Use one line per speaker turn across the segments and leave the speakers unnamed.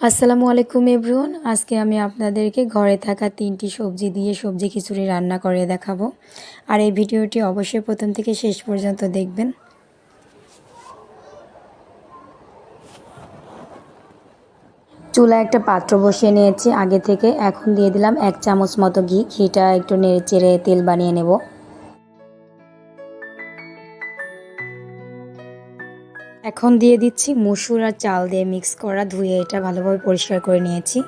আসসালামু আলাইকুম এভরিওয়ান। আজকে আমি আপনাদেরকে ঘরে থাকা তিনটি সবজি দিয়ে সবজি খিচুড়ি রান্না করে দেখাবো। আর এই ভিডিওটি অবশ্যই প্রথম থেকে শেষ পর্যন্ত দেখবেন। চুলা একটা পাত্র বসিয়ে নিয়েছি। আগে থেকে এখন দিয়ে দিলাম এক চামচ মতো ঘি। ঘিটা একটু নেড়ে চেড়ে তেল বানিয়ে নেব। এখন দিয়ে দিচ্ছি মসুর আর চাল দিয়ে মিক্স করা ধুয়ে এটা ভালোভাবে পরিষ্কার করে নিয়েছি।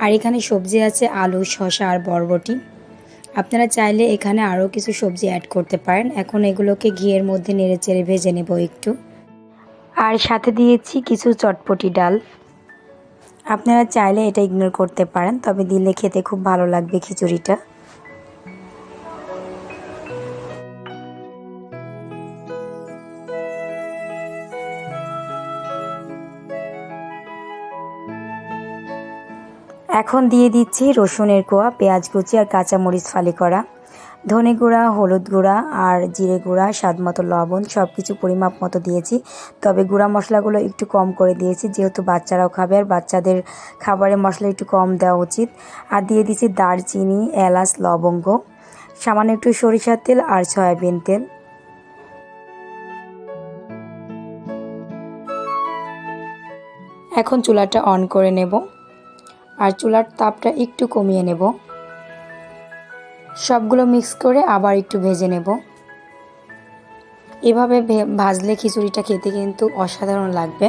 আর এখানে সবজি আছে আলু, শসা আর বরবটি। আপনারা চাইলে এখানে আরও কিছু সবজি অ্যাড করতে পারেন। এখন এগুলোকে ঘিয়ের মধ্যে নেড়ে চেড়ে ভেজে নেব একটু। আর সাথে দিয়েছি কিছু চটপটি ডাল। আপনারা চাইলে এটা ইগনোর করতে পারেন, তবে দিলে খেতে খুব ভালো লাগবে খিচুড়িটা। এখন দিয়ে দিচ্ছি রসুনের কোয়া, পেঁয়াজ কুচি আর কাঁচামরিচ ফালি করা। ধনে গুঁড়া, হলুদ গুঁড়া আর জিরে গুঁড়া, স্বাদ মতো লবণ সব কিছু পরিমাপ মতো দিয়েছি। তবে গুঁড়া মশলাগুলো একটু কম করে দিয়েছি, যেহেতু বাচ্চারাও খাবে আর বাচ্চাদের খাবারে মশলা একটু কম দেওয়া উচিত। আর দিয়ে দিয়েছি দারচিনি, এলাচ, লবঙ্গ, সামান্য একটু সরিষার তেল আর সয়াবিন তেল। এখন চুলাটা অন করে নেব। আর চুলার তাপটা একটু কমিয়ে নেব। সবগুলো মিক্স করে আবার একটু ভেজে নেব। এভাবে ভাজলে খিচুড়িটা খেতে কিন্তু অসাধারণ লাগবে।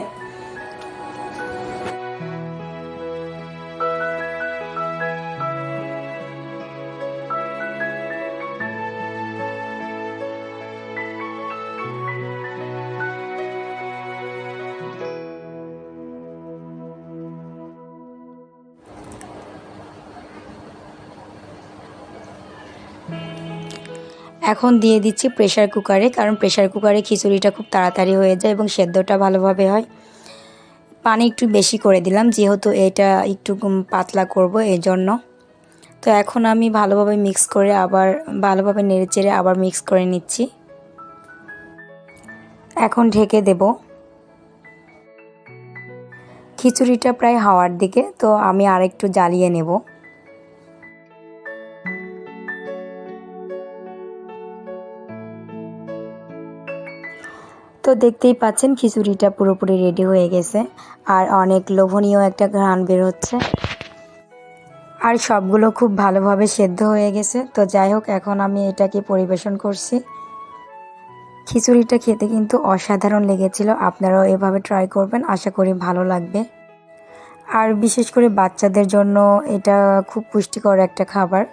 এখন দিয়ে দিচ্ছি প্রেশার কুকারে কারণ প্রেশার কুকারে খিচুড়িটা খুব তাড়াতাড়ি হয়ে যায় এবং সেদ্ধটা ভালোভাবে হয়। পানি একটু বেশি করে দিলাম, যেহেতু এটা একটু পাতলা করব এই জন্য তো এখন আমি ভালোভাবে মিক্স করে আবার, ভালোভাবে নেড়ে চেড়ে আবার মিক্স করে নিচ্ছি। এখন ঢেকে দেব। খিচুড়িটা প্রায় হাওয়ার দিকে, তো আমি আরেকটু জ্বালিয়ে নেব। তো দেখতেই পাচ্ছেন, খিচুড়িটা পুরোপুরি রেডি হয়ে গেছে। আর অনেক লোভনীয় একটা ঘ্রাণ বের হচ্ছে। আর সবগুলো খুব ভালোভাবে সেদ্ধ হয়ে গেছে। তো যাই হোক, এখন আমি এটাকে পরিবেশন করছি। খিচুড়িটা খেতে কিন্তু অসাধারণ লেগেছিল। আপনারাও এভাবে ট্রাই করবেন, আশা করি ভালো লাগবে। আর বিশেষ করে বাচ্চাদের জন্য এটা খুব পুষ্টিকর একটা খাবার।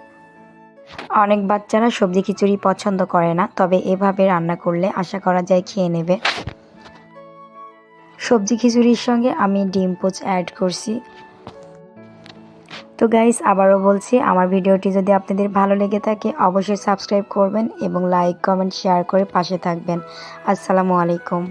অনেক বাচ্চারা সবজি খিচুড়ি পছন্দ করে না, তবে এভাবে রান্না করলে আশা করা যায় খেয়ে নেবে। সবজি খিচুড়ির সঙ্গে আমি ডিম পোচ অ্যাড করছি। তো গাইস আবারও বলছি, আমার ভিডিওটি যদি আপনাদের ভালো লেগে থাকে, অবশ্যই সাবস্ক্রাইব করবেন এবং লাইক কমেন্ট শেয়ার করে পাশে থাকবেন। আসসালামু আলাইকুম।